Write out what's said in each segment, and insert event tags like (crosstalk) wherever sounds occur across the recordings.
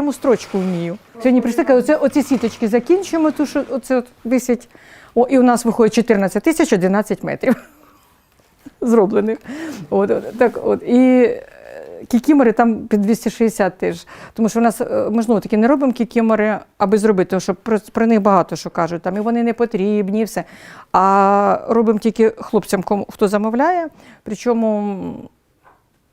пряму строчку вмію. Сьогодні прийшли, кажуть, оце, оці сіточки закінчуємо, тому що оце от висять. О, і у нас виходить 14 тисяч 11 метрів (laughs) зроблених. От, от, так, от. І е, кікімори там під 260 теж. Тому що в нас е, ми знову таки не робимо кікімори, аби зробити, тому що про, про них багато що кажуть, там і вони не потрібні, і все. А робимо тільки хлопцям, хто замовляє. Причому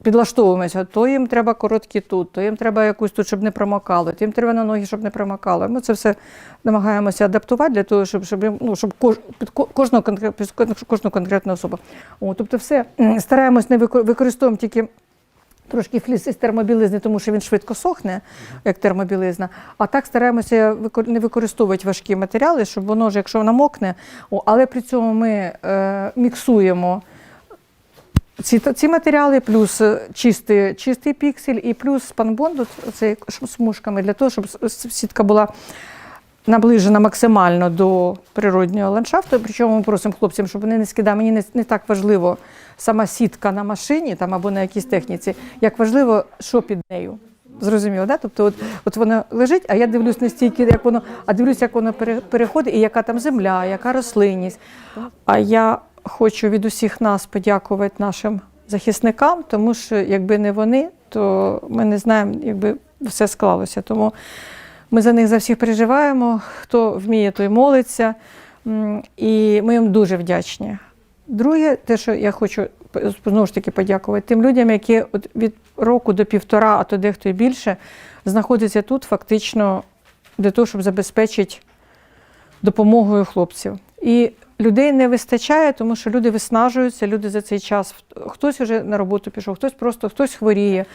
підлаштовуємося, то їм треба короткі тут, то їм треба якусь тут, щоб не промокало, то їм треба на ноги, щоб не промокало. Ми це все намагаємося адаптувати для того, щоб, щоб, ну, щоб кож, під ко- кожного під кожну конкретну особу. О, тобто, все стараємось не викор- використовуємо тільки. Трошки фліс із термобілизни, тому що він швидко сохне, як термобілизна. А так стараємося не використовувати важкі матеріали, щоб воно ж, якщо намокне, але при цьому ми е, міксуємо ці, ці матеріали, плюс е, чистий, чистий піксель і плюс спанбонд, це смужками, для того, щоб сітка була наближена максимально до природнього ландшафту. Причому ми просимо хлопцям, щоб вони не скидали. Мені не, не так важливо сама сітка на машині там, або на якійсь техніці, як важливо, що під нею. Зрозуміло, да? Тобто, от, от воно лежить, а я дивлюсь не стільки, як воно, а дивлюсь, як воно пере- переходить, і яка там земля, яка рослинність. А я хочу від усіх нас подякувати нашим захисникам, тому що якби не вони, то ми не знаємо, якби все склалося. Тому ми за них за всіх переживаємо. Хто вміє, той молиться. І ми їм дуже вдячні. Друге, те, що я хочу знову ж таки подякувати тим людям, які від року до півтора, а то дехто і більше, знаходяться тут фактично для того, щоб забезпечити допомогою хлопців. І людей не вистачає, тому що люди виснажуються, люди за цей час. Хтось вже на роботу пішов, хтось просто хтось хворіє.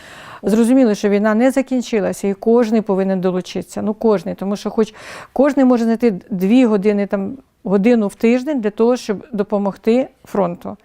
Зрозуміло, що війна не закінчилася, і кожен повинен долучитися. Ну, кожен, тому що хоч кожен може знайти дві години там. Годину в тиждень для того, щоб допомогти фронту.